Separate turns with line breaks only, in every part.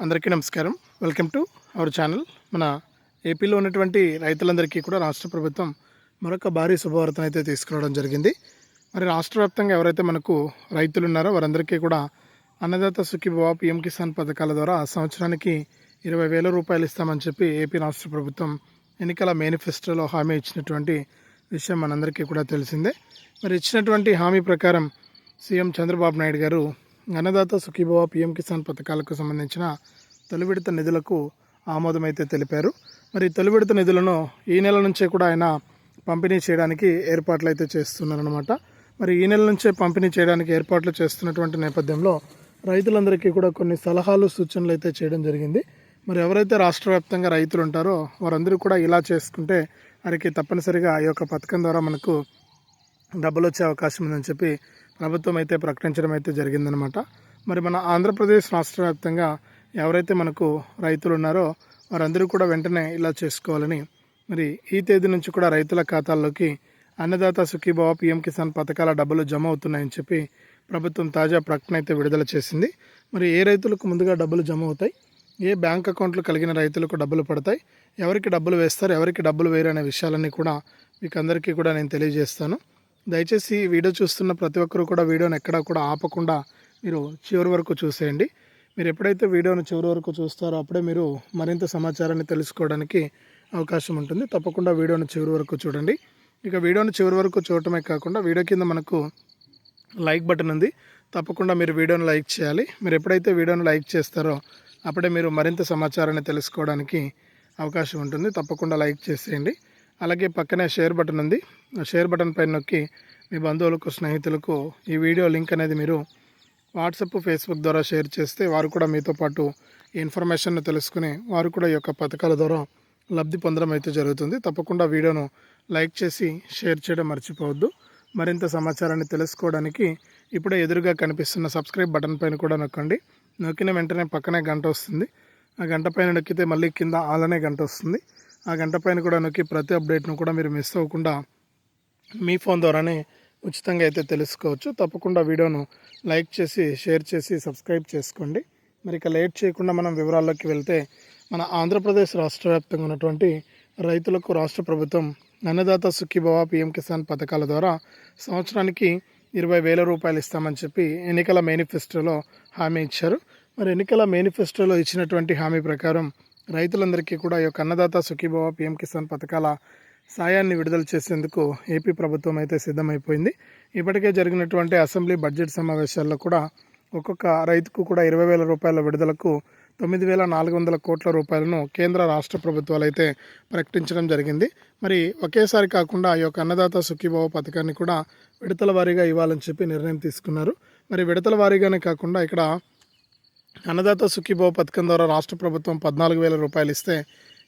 అందరికీ నమస్కారం. Welcome to our channel మన ఏపీలో ఉన్నటువంటి రైతులందరికీ కూడా రాష్ట్ర ప్రభుత్వం మరొక భారీ శుభవార్తను అయితే తీసుకురావడం జరిగింది. మరి రాష్ట్ర వ్యాప్తంగా ఎవరైతే మనకు రైతులు ఉన్నారో వారందరికీ కూడా అన్నదాత సుఖీభవ పిఎం కిసాన్ పథకాల ద్వారా సంవత్సరానికి ఇరవై వేల రూపాయలు ఇస్తామని చెప్పి ఏపీ రాష్ట్ర ప్రభుత్వం ఎన్నికల మేనిఫెస్టోలో హామీ ఇచ్చినటువంటి విషయం మనందరికీ కూడా తెలిసిందే. మరి ఇచ్చినటువంటి హామీ ప్రకారం సీఎం చంద్రబాబు నాయుడు గారు అన్నదాత సుఖీభవ పిఎం కిసాన్ పథకాలకు సంబంధించిన తొలి విడత నిధులకు ఆమోదమైతే తెలిపారు. మరి తొలి విడత నిధులను ఈ నెల నుంచే కూడా ఆయన పంపిణీ చేయడానికి ఏర్పాట్లు అయితే చేస్తున్నారనమాట మరి ఈ నెల నుంచే పంపిణీ చేయడానికి ఏర్పాట్లు చేస్తున్నటువంటి నేపథ్యంలో రైతులందరికీ కూడా కొన్ని సలహాలు సూచనలు అయితే చేయడం జరిగింది. మరి ఎవరైతే రాష్ట్ర వ్యాప్తంగా రైతులు ఉంటారో వారందరూ కూడా ఇలా చేసుకుంటే వారికి తప్పనిసరిగా ఈ యొక్క పథకం ద్వారా మనకు డబ్బులు వచ్చే అవకాశం ఉందని చెప్పి ప్రభుత్వం అయితే ప్రకటించడం అయితే జరిగిందనమాట. మరి మన ఆంధ్రప్రదేశ్ రాష్ట్ర వ్యాప్తంగా ఎవరైతే మనకు రైతులు ఉన్నారో వారందరూ కూడా వెంటనే ఇలా చేసుకోవాలని మరి ఈ తేదీ నుంచి కూడా రైతుల ఖాతాల్లోకి అన్నదాత సుఖీభావ పీఎం కిసాన్ పథకాల డబ్బులు జమ అవుతున్నాయని చెప్పి ప్రభుత్వం తాజా ప్రకటన అయితే విడుదల చేసింది. మరి ఏ రైతులకు ముందుగా డబ్బులు జమ అవుతాయి? ఏ బ్యాంక్ అకౌంట్లు కలిగిన రైతులకు డబ్బులు పడతాయి? ఎవరికి డబ్బులు వేస్తారు? ఎవరికి డబ్బులు వేరు అనే విషయాలన్నీ కూడా మీకు అందరికీ కూడా నేను తెలియజేస్తాను. దయచేసి వీడియో చూస్తున్న ప్రతి ఒక్కరు కూడా వీడియోని ఎక్కడా కూడా ఆపకుండా మీరు చివరి వరకు చూసేయండి. మీరు ఎప్పుడైతే వీడియోను చివరి వరకు చూస్తారో అప్పుడే మీరు మరింత సమాచారాన్ని తెలుసుకోవడానికి అవకాశం ఉంటుంది. తప్పకుండా వీడియోను చివరి వరకు చూడండి. ఇక వీడియోను చివరి వరకు చూడటమే కాకుండా వీడియో కింద మనకు లైక్ బటన్ ఉంది. తప్పకుండా మీరు వీడియోను లైక్ చేయాలి. మీరు ఎప్పుడైతే వీడియోను లైక్ చేస్తారో అప్పుడే మీరు మరింత సమాచారాన్ని తెలుసుకోవడానికి అవకాశం ఉంటుంది. తప్పకుండా లైక్ చేసేయండి. అలాగే పక్కనే షేర్ బటన్ ఉంది. ఆ షేర్ బటన్ పైన నొక్కి మీ బంధువులకు స్నేహితులకు ఈ వీడియో లింక్ అనేది మీరు వాట్సాప్ ఫేస్బుక్ ద్వారా షేర్ చేస్తే వారు కూడా మీతో పాటు ఈ ఇన్ఫర్మేషన్ను తెలుసుకుని వారు కూడా ఈ యొక్క పథకాల ద్వారా లబ్ధి పొందడం అయితే జరుగుతుంది. తప్పకుండా వీడియోను లైక్ చేసి షేర్ చేయడం మర్చిపోవద్దు. మరింత సమాచారాన్ని తెలుసుకోవడానికి ఇప్పుడే ఎదురుగా కనిపిస్తున్న సబ్స్క్రైబ్ బటన్ పైన కూడా నొక్కండి. నొక్కిన వెంటనే పక్కనే గంట వస్తుంది. ఆ గంట పైన నొక్కితే మళ్ళీ కింద ఆలనే గంట వస్తుంది. ఆ గంట పైన కూడా నొక్కి ప్రతి అప్డేట్ను కూడా మీరు మిస్ అవ్వకుండా మీ ఫోన్ ద్వారానే ఉచితంగా అయితే తెలుసుకోవచ్చు. తప్పకుండా వీడియోను లైక్ చేసి షేర్ చేసి సబ్స్క్రైబ్ చేసుకోండి. మరి ఇక లేట్ చేయకుండా మనం వివరాల్లోకి వెళ్తే మన ఆంధ్రప్రదేశ్ రాష్ట్ర వ్యాప్తంగా ఉన్నటువంటి రైతులకు రాష్ట్ర ప్రభుత్వం అన్నదాత సుఖీభవ పిఎం కిసాన్ పథకాల ద్వారా సంవత్సరానికి ఇరవై వేల రూపాయలు ఇస్తామని చెప్పి ఎన్నికల మేనిఫెస్టోలో హామీ ఇచ్చారు. మరి ఎన్నికల మేనిఫెస్టోలో ఇచ్చినటువంటి హామీ ప్రకారం రైతులందరికీ కూడా ఈ యొక్క అన్నదాత సుఖీభవ పిఎం కిసాన్ పథకాల సాయాన్ని విడుదల చేసేందుకు ఏపీ ప్రభుత్వం అయితే సిద్ధమైపోయింది. ఇప్పటికే జరిగినటువంటి అసెంబ్లీ బడ్జెట్ సమావేశాల్లో కూడా ఒక్కొక్క రైతుకు కూడా ఇరవై వేల రూపాయల విడుదలకు తొమ్మిది వేల నాలుగు వందల కోట్ల రూపాయలను కేంద్ర రాష్ట్ర ప్రభుత్వాలు అయితే ప్రకటించడం జరిగింది. మరి ఒకేసారి కాకుండా ఈ యొక్క అన్నదాత సుఖీభావ పథకాన్ని కూడా విడతల వారీగా ఇవ్వాలని చెప్పి నిర్ణయం తీసుకున్నారు. మరి విడతల వారీగానే కాకుండా ఇక్కడ అన్నదాత సుఖీభావ పథకం ద్వారా రాష్ట్ర ప్రభుత్వం పద్నాలుగు వేల రూపాయలు ఇస్తే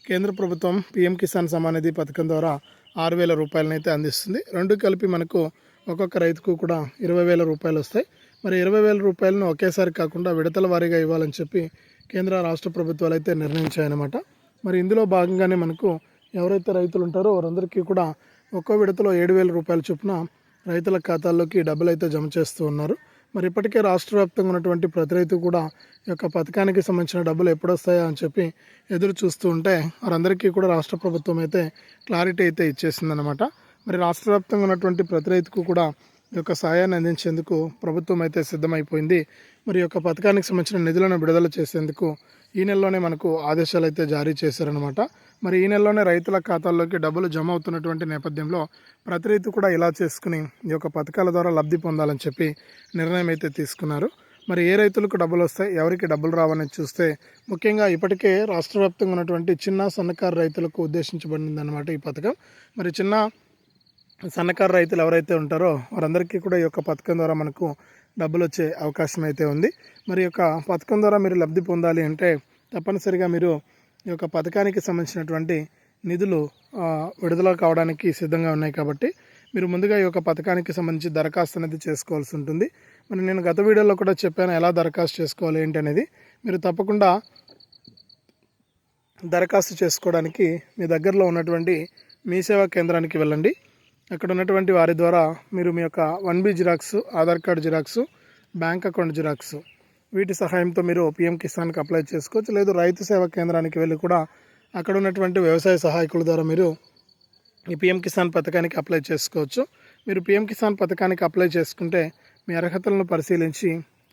కేంద్ర ప్రభుత్వం పీఎం కిసాన్ సమానిధి పథకం ద్వారా ఆరు వేల రూపాయలను అయితే అందిస్తుంది. రెండు కలిపి మనకు ఒక్కొక్క రైతుకు కూడా ఇరవై వేల రూపాయలు వస్తాయి. మరి ఇరవై వేల రూపాయలను ఒకేసారి కాకుండా విడతల వారీగా ఇవ్వాలని చెప్పి కేంద్ర రాష్ట్ర ప్రభుత్వాలు అయితే నిర్ణయించాయన్నమాట. మరి ఇందులో భాగంగానే మనకు ఎవరైతే రైతులు ఉంటారో వారందరికీ కూడా ఒక్కో విడతలో ఏడు వేల రూపాయల చొప్పున రైతుల ఖాతాల్లోకి డబ్బులు అయితే జమ చేస్తూ ఉన్నారు. మరి ఇప్పటికే రాష్ట్ర వ్యాప్తంగా ఉన్నటువంటి ప్రతి రైతు కూడా ఈ యొక్క పథకానికి సంబంధించిన డబ్బులు ఎప్పుడు వస్తాయా అని చెప్పి ఎదురు చూస్తూ ఉంటే వారందరికీ కూడా రాష్ట్ర ప్రభుత్వం అయితే క్లారిటీ అయితే ఇచ్చేసిందనమాట మరి రాష్ట్ర వ్యాప్తంగా ఉన్నటువంటి ప్రతి రైతుకు కూడా ఈ యొక్క సాయాన్ని అందించేందుకు ప్రభుత్వం అయితే సిద్ధమైపోయింది. మరి ఈ యొక్క పథకానికి సంబంధించిన నిధులను విడుదల చేసేందుకు ఈ నెలలోనే మనకు ఆదేశాలు అయితే జారీ చేశారనమాట మరి ఈ నెలలోనే రైతుల ఖాతాల్లోకి డబ్బులు జమ అవుతున్నటువంటి నేపథ్యంలో ప్రతి రైతు కూడా ఇలా చేసుకుని ఈ యొక్క పథకాల ద్వారా లబ్ధి పొందాలని చెప్పి నిర్ణయం అయితే తీసుకున్నారు. మరి ఏ రైతులకు డబ్బులు వస్తాయి ఎవరికి డబ్బులు రావని చూస్తే ముఖ్యంగా ఇప్పటికే రాష్ట్ర వ్యాప్తంగా ఉన్నటువంటి చిన్న సన్నకారు రైతులకు ఉద్దేశించబడింది అనమాట ఈ పథకం. మరి చిన్న సన్నకారు రైతులు ఎవరైతే ఉంటారో వారందరికీ కూడా ఈ యొక్క పథకం ద్వారా మనకు డబ్బులు వచ్చే అవకాశం అయితే ఉంది. మరి ఈ యొక్క పథకం ద్వారా మీరు లబ్ధి పొందాలి అంటే తప్పనిసరిగా మీరు ఈ యొక్క పథకానికి సంబంధించినటువంటి నిధులు విడుదల కావడానికి సిద్ధంగా ఉన్నాయి కాబట్టి మీరు ముందుగా ఈ యొక్క పథకానికి సంబంధించి దరఖాస్తు అనేది చేసుకోవాల్సి ఉంటుంది. మరి నేను గత వీడియోలో కూడా చెప్పాను ఎలా దరఖాస్తు చేసుకోవాలి ఏంటి అనేది. మీరు తప్పకుండా దరఖాస్తు చేసుకోవడానికి మీ దగ్గరలో ఉన్నటువంటి మీ సేవా కేంద్రానికి వెళ్ళండి. అక్కడ ఉన్నటువంటి వారి ద్వారా మీరు మీ యొక్క one B xerox Aadhaar card xerox bank account xerox వీటి సహాయంతో మీరు పిఎం కిసాన్కి అప్లై చేసుకోవచ్చు. లేదు రైతు సేవా కేంద్రానికి వెళ్ళి కూడా అక్కడ ఉన్నటువంటి వ్యవసాయ సహాయకుల ద్వారా మీరు ఈ పిఎం కిసాన్ పథకానికి అప్లై చేసుకోవచ్చు. మీరు పిఎం కిసాన్ పథకానికి అప్లై చేసుకుంటే మీ అర్హతలను పరిశీలించి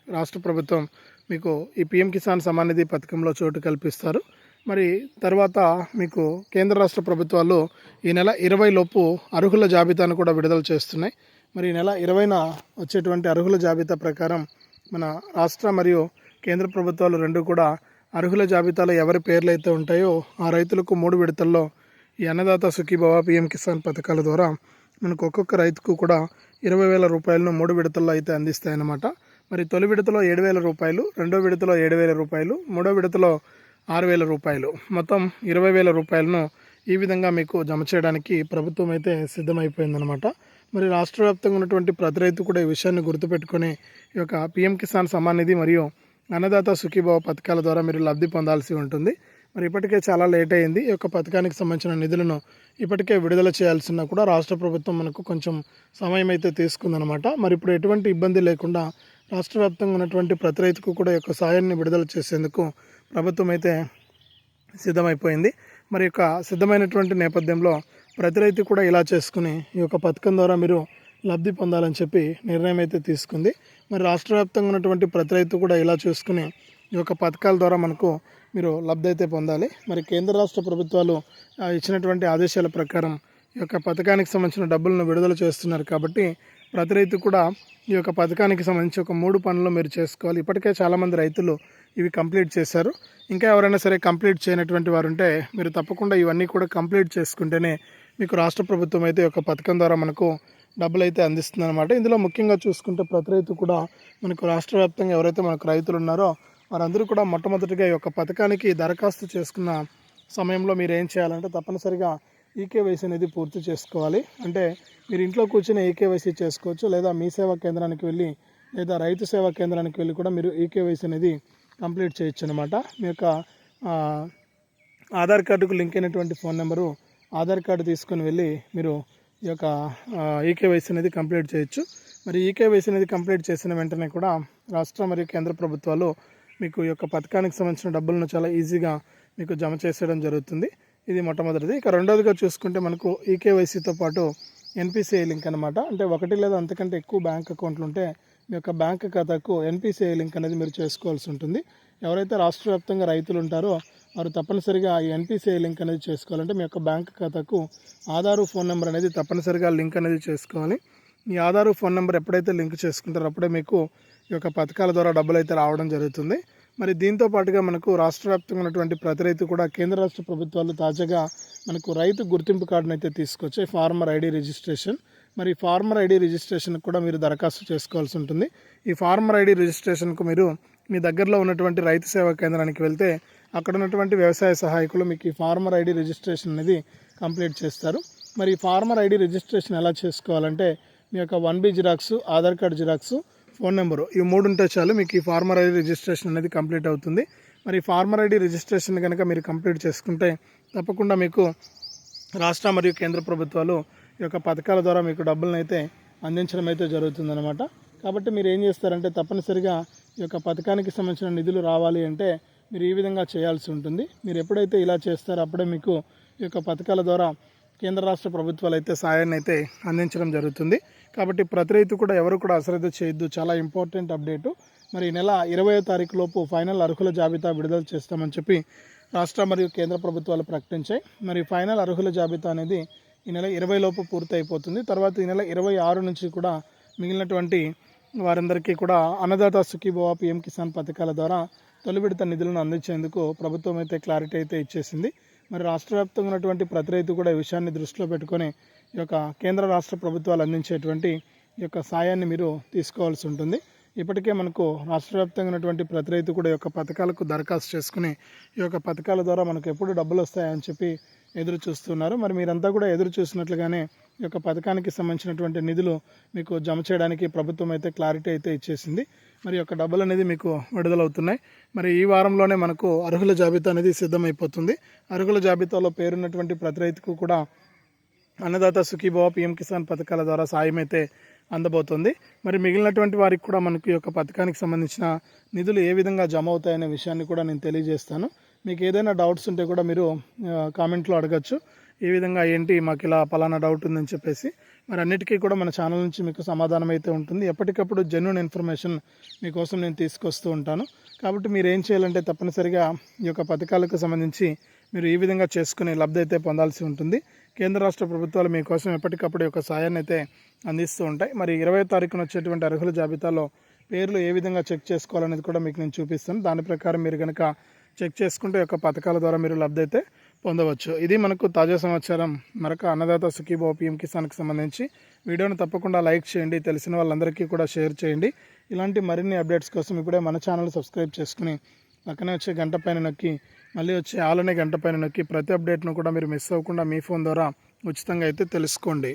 రాష్ట్ర ప్రభుత్వం మీకు ఈ పిఎం కిసాన్ సమానిధి పథకంలో చోటు కల్పిస్తారు. మరి తర్వాత మీకు కేంద్ర రాష్ట్ర ప్రభుత్వాలు ఈ నెల ఇరవై లోపు అర్హుల జాబితాను కూడా విడుదల చేస్తున్నాయి. మరి ఈ నెల ఇరవైన వచ్చేటువంటి అర్హుల జాబితా ప్రకారం మన రాష్ట్ర మరియు కేంద్ర ప్రభుత్వాలు రెండు కూడా అర్హుల జాబితాలో ఎవరి పేర్లు అయితే ఉంటాయో ఆ రైతులకు మూడు విడతల్లో ఈ అన్నదాత సుఖీభవ పిఎం కిసాన్ పథకాల ద్వారా మనకు ఒక్కొక్క రైతుకు కూడా ఇరవై వేల రూపాయలను మూడు విడతల్లో అయితే అందిస్తాయన్నమాట. మరి తొలి విడతలో ఏడు వేల రూపాయలు రెండో విడతలో ఏడు వేల రూపాయలు మూడో విడతలో ఆరు వేల రూపాయలు. మొత్తం ఇరవై వేల రూపాయలను ఈ విధంగా మీకు జమ చేయడానికి ప్రభుత్వం అయితే సిద్ధమైపోయిందనమాట మరి రాష్ట్ర వ్యాప్తంగా ఉన్నటువంటి ప్రతి రైతు కూడా ఈ విషయాన్ని గుర్తుపెట్టుకొని ఈ యొక్క పిఎం కిసాన్ సమాన్ నిధి మరియు అన్నదాత సుఖీభావ పథకాల ద్వారా మీరు లబ్ధి పొందాల్సి ఉంటుంది. మరి ఇప్పటికే చాలా లేట్ అయింది. ఈ యొక్క పథకానికి సంబంధించిన నిధులను ఇప్పటికే విడుదల చేయాల్సిన కూడా రాష్ట్ర ప్రభుత్వం మనకు కొంచెం సమయం అయితే తీసుకుందనమాట మరి ఇప్పుడు ఎటువంటి ఇబ్బంది లేకుండా రాష్ట్ర వ్యాప్తంగా ఉన్నటువంటి ప్రతి రైతుకు కూడా యొక్క సాయాన్ని విడుదల చేసేందుకు ప్రభుత్వం అయితే సిద్ధమైపోయింది. మరి యొక్క సిద్ధమైనటువంటి నేపథ్యంలో ప్రతి రైతు కూడా ఇలా చేసుకుని ఈ యొక్క పథకం ద్వారా మీరు లబ్ధి పొందాలని చెప్పి నిర్ణయం అయితే తీసుకుంది. మరి రాష్ట్ర వ్యాప్తంగా ఉన్నటువంటి ప్రతి రైతు కూడా ఇలా చూసుకుని ఈ యొక్క పథకాల ద్వారా మనకు మీరు లబ్ధి అయితే పొందాలి. మరి కేంద్ర రాష్ట్ర ప్రభుత్వాలు ఇచ్చినటువంటి ఆదేశాల ప్రకారం ఈ యొక్క పథకానికి సంబంధించిన డబ్బులను విడుదల చేస్తున్నారు కాబట్టి ప్రతి రైతు కూడా ఈ యొక్క పథకానికి సంబంధించి ఒక మూడు పనులు మీరు చేసుకోవాలి. ఇప్పటికే చాలామంది రైతులు ఇవి కంప్లీట్ చేశారు. ఇంకా ఎవరైనా సరే కంప్లీట్ చేయనటువంటి వారు ఉంటే మీరు తప్పకుండా ఇవన్నీ కూడా కంప్లీట్ చేసుకుంటేనే మీకు రాష్ట్ర ప్రభుత్వం అయితే ఒక యొక్క పథకం ద్వారా మనకు డబ్బులు అయితే అందిస్తుంది అనమాట ఇందులో ముఖ్యంగా చూసుకుంటే ప్రతి రైతు కూడా మనకు రాష్ట్ర వ్యాప్తంగా ఎవరైతే మనకు రైతులు ఉన్నారో వారందరూ కూడా మొట్టమొదటిగా ఈ యొక్క పథకానికి దరఖాస్తు చేసుకున్న సమయంలో మీరు ఏం చేయాలంటే తప్పనిసరిగా ఈకేవైసీ అనేది పూర్తి చేసుకోవాలి. అంటే మీరు ఇంట్లో కూర్చొని ఈకేవైసీ చేసుకోవచ్చు లేదా మీ సేవా కేంద్రానికి వెళ్ళి లేదా రైతు సేవా కేంద్రానికి వెళ్ళి కూడా మీరు ఈకేవైసీ అనేది కంప్లీట్ చేయొచ్చు అనమాట మీ యొక్క ఆధార్ కార్డుకు లింక్ అయినటువంటి ఫోన్ నెంబరు ఆధార్ కార్డు తీసుకొని వెళ్ళి మీరు ఈ యొక్క ఈకేవైసీ అనేది కంప్లీట్ చేయొచ్చు. మరి ఈకేవైసీ అనేది కంప్లీట్ చేసిన వెంటనే కూడా రాష్ట్ర మరియు కేంద్ర ప్రభుత్వాలు మీకు ఈ యొక్క పథకానికి సంబంధించిన డబ్బులను చాలా ఈజీగా మీకు జమ చేసేయడం జరుగుతుంది. ఇది మొట్టమొదటిది. ఇక రెండోదిగా చూసుకుంటే మనకు ఈకేవైసీతో పాటు ఎన్పిసిఐ లింక్ అనమాట అంటే ఒకటి లేదా అంతకంటే ఎక్కువ బ్యాంక్ అకౌంట్లు ఉంటే మీ యొక్క బ్యాంక్ ఖాతాకు ఎన్పిసిఐ లింక్ అనేది మీరు చేసుకోవాల్సి ఉంటుంది. ఎవరైతే రాష్ట్ర వ్యాప్తంగా రైతులు ఉంటారో వారు తప్పనిసరిగా ఈ ఎన్పిసిఐ లింక్ అనేది చేసుకోవాలంటే మీ యొక్క బ్యాంక్ ఖాతాకు ఆధారు ఫోన్ నెంబర్ అనేది తప్పనిసరిగా లింక్ అనేది చేసుకోవాలి. మీ ఆధారు ఫోన్ నెంబర్ ఎప్పుడైతే లింక్ చేసుకుంటారో అప్పుడే మీకు ఈ యొక్క పథకాల ద్వారా డబ్బులు అయితే రావడం జరుగుతుంది. మరి దీంతో పాటుగా మనకు రాష్ట్ర వ్యాప్తంగా ఉన్నటువంటి ప్రతి రైతు కూడా కేంద్ర రాష్ట్ర ప్రభుత్వాలు తాజాగా మనకు రైతు గుర్తింపు కార్డును అయితే తీసుకొచ్చాయి. Farmer ID registration. మరి ఫార్మర్ ఐడి రిజిస్ట్రేషన్ కూడా మీరు దరఖాస్తు చేసుకోవాల్సి ఉంటుంది. ఈ ఫార్మర్ ఐడి రిజిస్ట్రేషన్కు మీరు మీ దగ్గరలో ఉన్నటువంటి రైతు సేవా కేంద్రానికి వెళ్తే అక్కడ ఉన్నటువంటి వ్యవసాయ సహాయకులు మీకు ఈ ఫార్మర్ ఐడి రిజిస్ట్రేషన్ అనేది కంప్లీట్ చేస్తారు. మరి ఈ ఫార్మర్ ఐడి రిజిస్ట్రేషన్ ఎలా చేసుకోవాలంటే మీ యొక్క one B xerox Aadhaar card xerox phone number ఈ మూడు ఉంటే చాలు మీకు ఈ ఫార్మర్ ఐడి రిజిస్ట్రేషన్ అనేది కంప్లీట్ అవుతుంది. మరి ఫార్మర్ ఐడి రిజిస్ట్రేషన్ కనుక మీరు కంప్లీట్ చేసుకుంటే తప్పకుండా మీకు రాష్ట్ర మరియు కేంద్ర ప్రభుత్వాలు ఈ యొక్క పథకాల ద్వారా మీకు డబ్బులను అయితే అందించడం అయితే జరుగుతుందన్నమాట. కాబట్టి మీరు ఏం చేస్తారంటే తప్పనిసరిగా ఈ యొక్క పథకానికి సంబంధించిన నిధులు రావాలి అంటే మీరు ఈ విధంగా చేయాల్సి ఉంటుంది. మీరు ఎప్పుడైతే ఇలా చేస్తారో అప్పుడే మీకు ఈ యొక్క పథకాల ద్వారా కేంద్ర రాష్ట్ర ప్రభుత్వాలు అయితే సాయాన్ని అయితే అందించడం జరుగుతుంది. కాబట్టి ప్రతి రైతు కూడా ఎవరు కూడా అశ్రద్ధ చేయొద్దు. చాలా ఇంపార్టెంట్ అప్డేటు. మరి ఈ నెల ఇరవై తారీఖు లోపు ఫైనల్ అర్హుల జాబితా విడుదల చేస్తామని చెప్పి రాష్ట్ర మరియు కేంద్ర ప్రభుత్వాలు ప్రకటించాయి. మరి ఫైనల్ అర్హుల జాబితా అనేది ఈ నెల ఇరవై లోపు పూర్తి అయిపోతుంది తర్వాత ఈ నెల ఇరవై ఆరు నుంచి కూడా మిగిలినటువంటి వారందరికీ కూడా అన్నదాత సుఖీభవ పిఎం కిసాన్ పథకాల ద్వారా తొలి విడత నిధులను అందించేందుకు ప్రభుత్వం అయితే క్లారిటీ అయితే ఇచ్చేసింది. మరి రాష్ట్ర వ్యాప్తంగా ఉన్నటువంటి ప్రతి రైతు కూడా ఈ విషయాన్ని దృష్టిలో పెట్టుకొని ఈ యొక్క కేంద్ర రాష్ట్ర ప్రభుత్వాలు అందించేటువంటి ఈ యొక్క సాయాన్ని మీరు తీసుకోవాల్సి ఉంటుంది. ఇప్పటికే మనకు రాష్ట్ర వ్యాప్తంగా ఉన్నటువంటి ప్రతి రైతు కూడా ఈ యొక్క పథకాలకు దరఖాస్తు చేసుకుని ఈ యొక్క పథకాల ద్వారా మనకు ఎప్పుడు డబ్బులు వస్తాయని చెప్పి ఎదురు చూస్తున్నారు. మరి మీరంతా కూడా ఎదురు చూసినట్లుగానే ఈ యొక్క పథకానికి సంబంధించినటువంటి నిధులు మీకు జమ చేయడానికి ప్రభుత్వం అయితే క్లారిటీ అయితే ఇచ్చేసింది. మరి యొక్క డబ్బులు అనేది మీకు విడుదలవుతున్నాయి. మరి ఈ వారంలోనే మనకు అర్హుల జాబితా అనేది సిద్ధమైపోతుంది. అర్హుల జాబితాలో పేరున్నటువంటి ప్రతి రైతుకు కూడా అన్నదాత సుఖీభావ పిఎం కిసాన్ పథకాల ద్వారా సాయం అయితే అందబోతుంది. మరి మిగిలినటువంటి వారికి కూడా మనకు ఈ యొక్క పథకానికి సంబంధించిన నిధులు ఏ విధంగా జమ అవుతాయనే విషయాన్ని కూడా నేను తెలియజేస్తాను. మీకు ఏదైనా డౌట్స్ ఉంటే కూడా మీరు కామెంట్లో అడగచ్చు. ఏ విధంగా ఏంటి మాకు ఇలా పలానా డౌట్ ఉందని చెప్పేసి. మరి అన్నిటికీ కూడా మన ఛానల్ నుంచి మీకు సమాధానం అయితే ఉంటుంది. ఎప్పటికప్పుడు జెన్యున్ ఇన్ఫర్మేషన్ మీకోసం నేను తీసుకొస్తూ ఉంటాను. కాబట్టి మీరు ఏం చేయాలంటే తప్పనిసరిగా ఈ యొక్క పథకాలకు సంబంధించి మీరు ఈ విధంగా చేసుకునే లబ్ధి అయితే పొందాల్సి ఉంటుంది. కేంద్ర రాష్ట్ర ప్రభుత్వాలు మీకోసం ఎప్పటికప్పుడు యొక్క సాయాన్ని అయితే అందిస్తూ ఉంటాయి. మరి ఇరవై తారీఖున వచ్చేటువంటి అర్హుల జాబితాలో పేర్లు ఏ విధంగా చెక్ చేసుకోవాలనేది కూడా మీకు నేను చూపిస్తాను. దాని ప్రకారం మీరు కనుక చెక్ చేసుకుంటే యొక్క పథకాల ద్వారా మీరు లబ్ధి అయితే పొందవచ్చు. ఇది మనకు తాజా సమాచారం. మరొక అన్నదాత సుఖీభావ పిఎం కిసాన్కి సంబంధించి వీడియోను తప్పకుండా లైక్ చేయండి. తెలిసిన వాళ్ళందరికీ కూడా షేర్ చేయండి. ఇలాంటి మరిన్ని అప్డేట్స్ కోసం ఇప్పుడే మన ఛానల్ సబ్స్క్రైబ్ చేసుకుని పక్కనే వచ్చే గంట పైన నొక్కి మళ్ళీ వచ్చే ఆలనే గంట పైన నొక్కి ప్రతి అప్డేట్ను కూడా మీరు మిస్ అవ్వకుండా మీ ఫోన్ ద్వారా ఉచితంగా అయితే తెలుసుకోండి.